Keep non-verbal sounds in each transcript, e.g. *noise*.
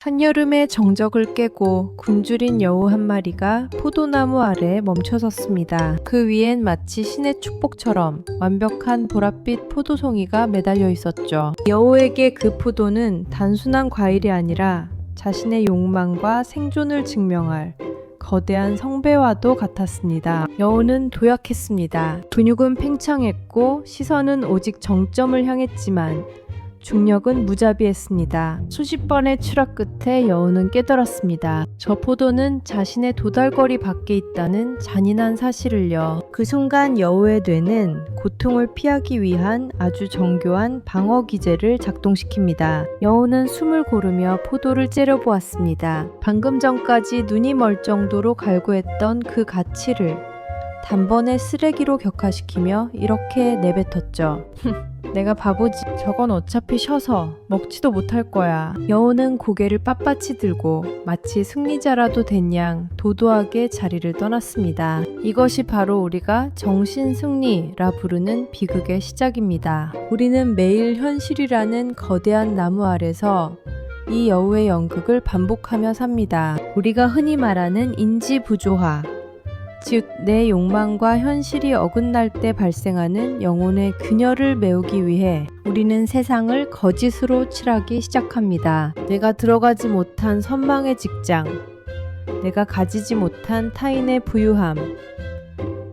한여름의 정적을 깨고 굶주린 여우 한 마리가 포도나무 아래 멈춰섰습니다. 그 위엔 마치 신의 축복처럼 완벽한 보랏빛 포도송이가 매달려 있었죠. 여우에게 그 포도는 단순한 과일이 아니라 자신의 욕망과 생존을 증명할 거대한 성배와도 같았습니다. 여우는 도약했습니다. 근육은 팽창했고 시선은 오직 정점을 향했지만 중력은 무자비했습니다. 수십 번의 추락 끝에 여우는 깨달았습니다. 저 포도는 자신의 도달거리 밖에 있다는 잔인한 사실을요. 그 순간 여우의 뇌는 고통을 피하기 위한 아주 정교한 방어 기제를 작동시킵니다. 여우는 숨을 고르며 포도를 째려보았습니다. 방금 전까지 눈이 멀 정도로 갈구했던 그 가치를 단번에 쓰레기로 격화시키며 이렇게 내뱉었죠. *laughs* 내가 바보지. 저건 어차피 쉬어서 먹지도 못할 거야. 여우는 고개를 빳빳이 들고 마치 승리자라도 된 양 도도하게 자리를 떠났습니다. 이것이 바로 우리가 정신 승리라 부르는 비극의 시작입니다. 우리는 매일 현실이라는 거대한 나무 아래서 이 여우의 연극을 반복하며 삽니다. 우리가 흔히 말하는 인지 부조화. 즉, 내 욕망과 현실이 어긋날 때 발생하는 영혼의 균열을 메우기 위해 우리는 세상을 거짓으로 칠하기 시작합니다. 내가 들어가지 못한 선망의 직장, 내가 가지지 못한 타인의 부유함,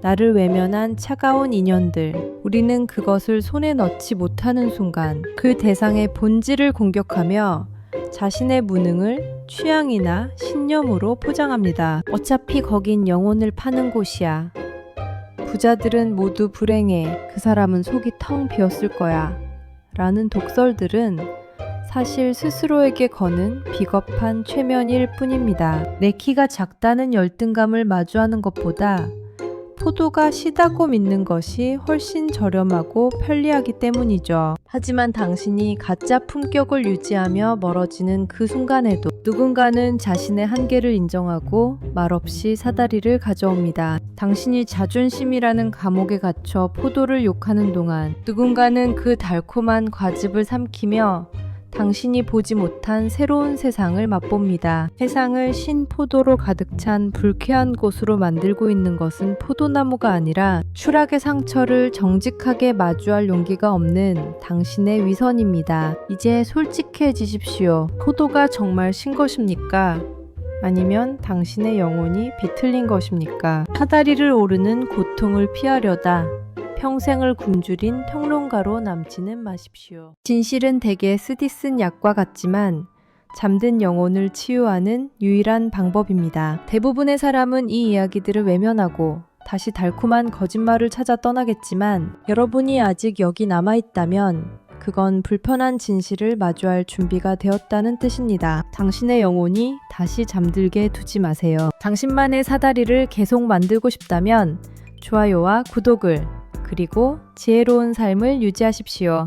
나를 외면한 차가운 인연들, 우리는 그것을 손에 넣지 못하는 순간 그 대상의 본질을 공격하며 자신의 무능을 취향이나 신념으로 포장합니다. 어차피 거긴 영혼을 파는 곳이야. 부자들은 모두 불행해. 그 사람은 속이 텅 비었을 거야. 라는 독설들은 사실 스스로에게 거는 비겁한 최면일 뿐입니다. 내 키가 작다는 열등감을 마주하는 것보다 포도가 시다고 믿는 것이 훨씬 저렴하고 편리하기 때문이죠. 하지만 당신이 가짜 품격을 유지하며 멀어지는 그 순간에도 누군가는 자신의 한계를 인정하고 말없이 사다리를 가져옵니다. 당신이 자존심이라는 감옥에 갇혀 포도를 욕하는 동안 누군가는 그 달콤한 과즙을 삼키며 당신이 보지 못한 새로운 세상을 맛봅니다. 세상을 신포도로 가득 찬 불쾌한 곳으로 만들고 있는 것은 포도나무가 아니라 추락의 상처를 정직하게 마주할 용기가 없는 당신의 위선입니다. 이제 솔직해지십시오. 포도가 정말 신 것입니까? 아니면 당신의 영혼이 비틀린 것입니까? 사다리를 오르는 고통을 피하려다 평생을 굶주린 평론가로 남지는 마십시오. 진실은 대개 쓰디 쓴 약과 같지만 잠든 영혼을 치유하는 유일한 방법입니다. 대부분의 사람은 이 이야기들을 외면하고 다시 달콤한 거짓말을 찾아 떠나겠지만 여러분이 아직 여기 남아있다면 그건 불편한 진실을 마주할 준비가 되었다는 뜻입니다. 당신의 영혼이 다시 잠들게 두지 마세요. 당신만의 사다리를 계속 만들고 싶다면 좋아요와 구독을 그리고 지혜로운 삶을 유지하십시오.